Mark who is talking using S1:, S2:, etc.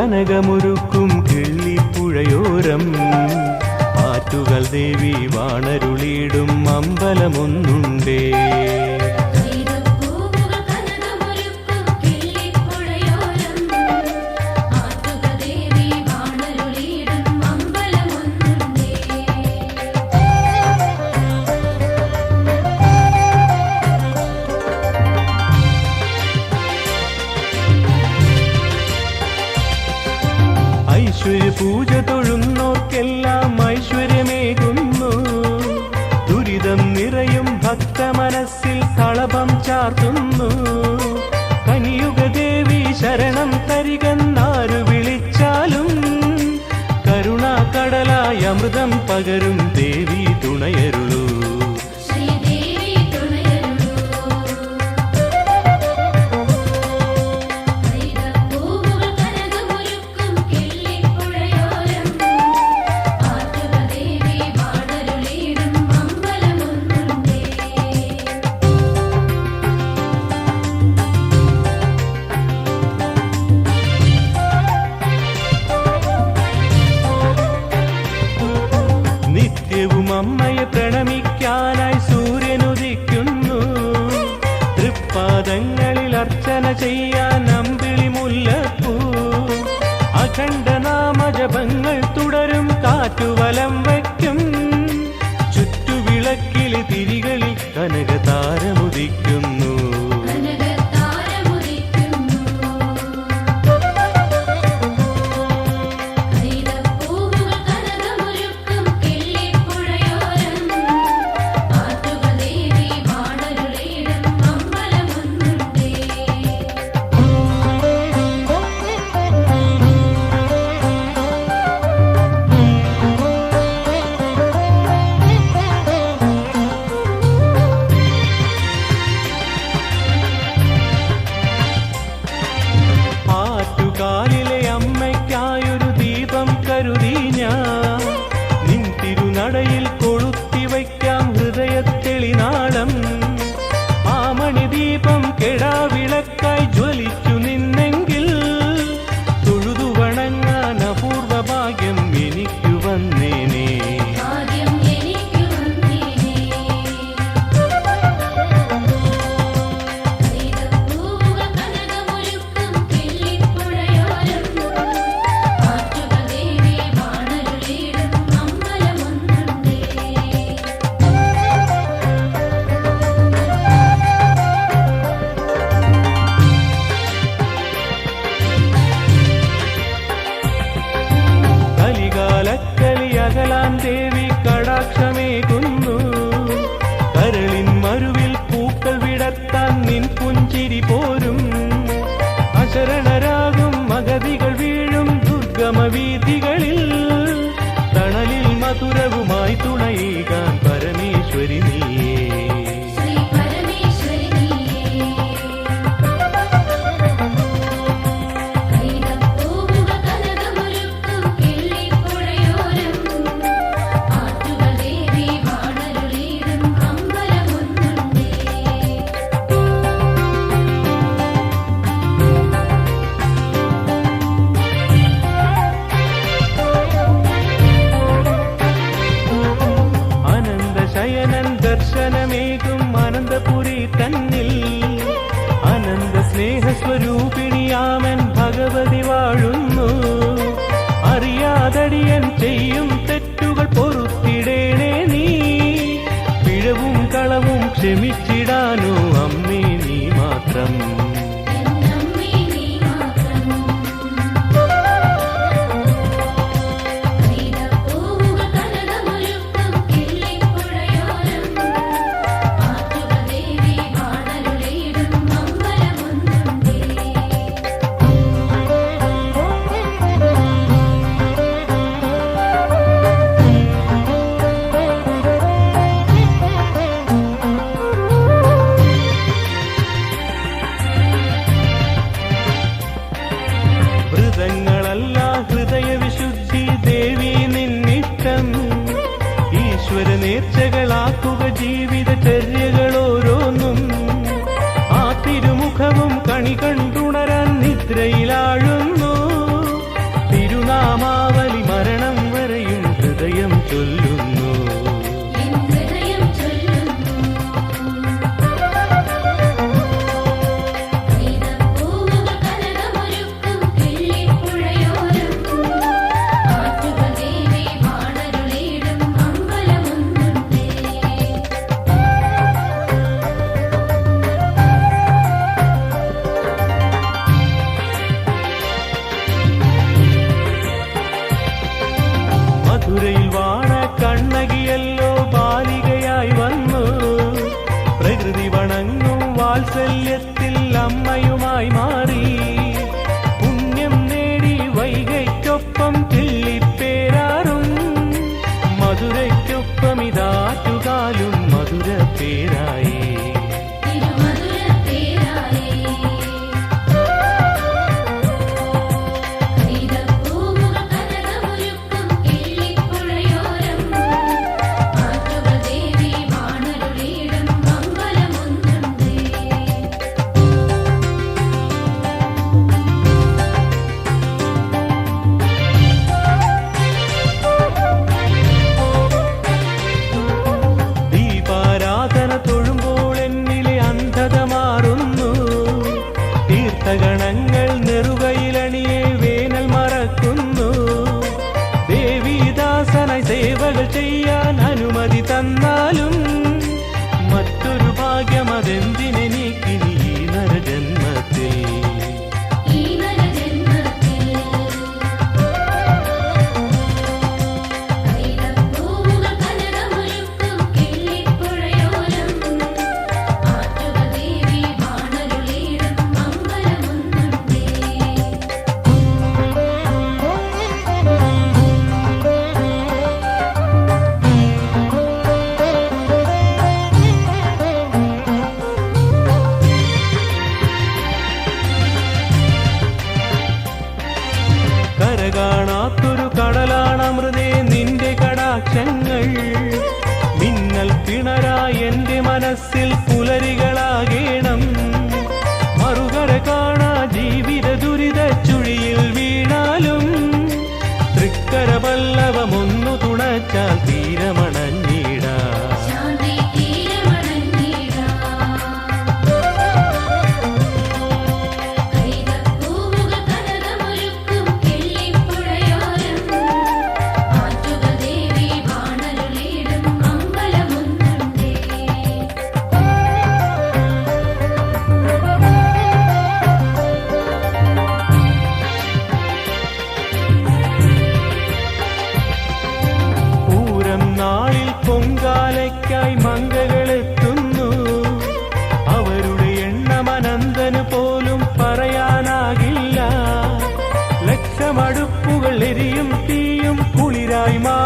S1: കനകമൊരുക്കും കിള്ളിപ്പുഴയോരം. ആറ്റുകൾ ദേവി വാണരുളിയിടും അമ്പലമൊന്നുണ്ടേ. sardım காட்டு வலம் வை প্রেমিক കണി കണ്ടുണരാൻ നിദ്രയിലാഴും மதுரையில் வாழ கண்ணகியல்லோ ശതഗണങ്ങൾ നെറുകയിലണിയെ വേനൽ മറക്കുന്നു. ദേവീദാസനായി സേവകൾ ചെയ്യാൻ അനുമതി തന്നാലും മറ്റൊരു ഭാഗ്യമതെന്തിന് மனசில் புலரி hay más.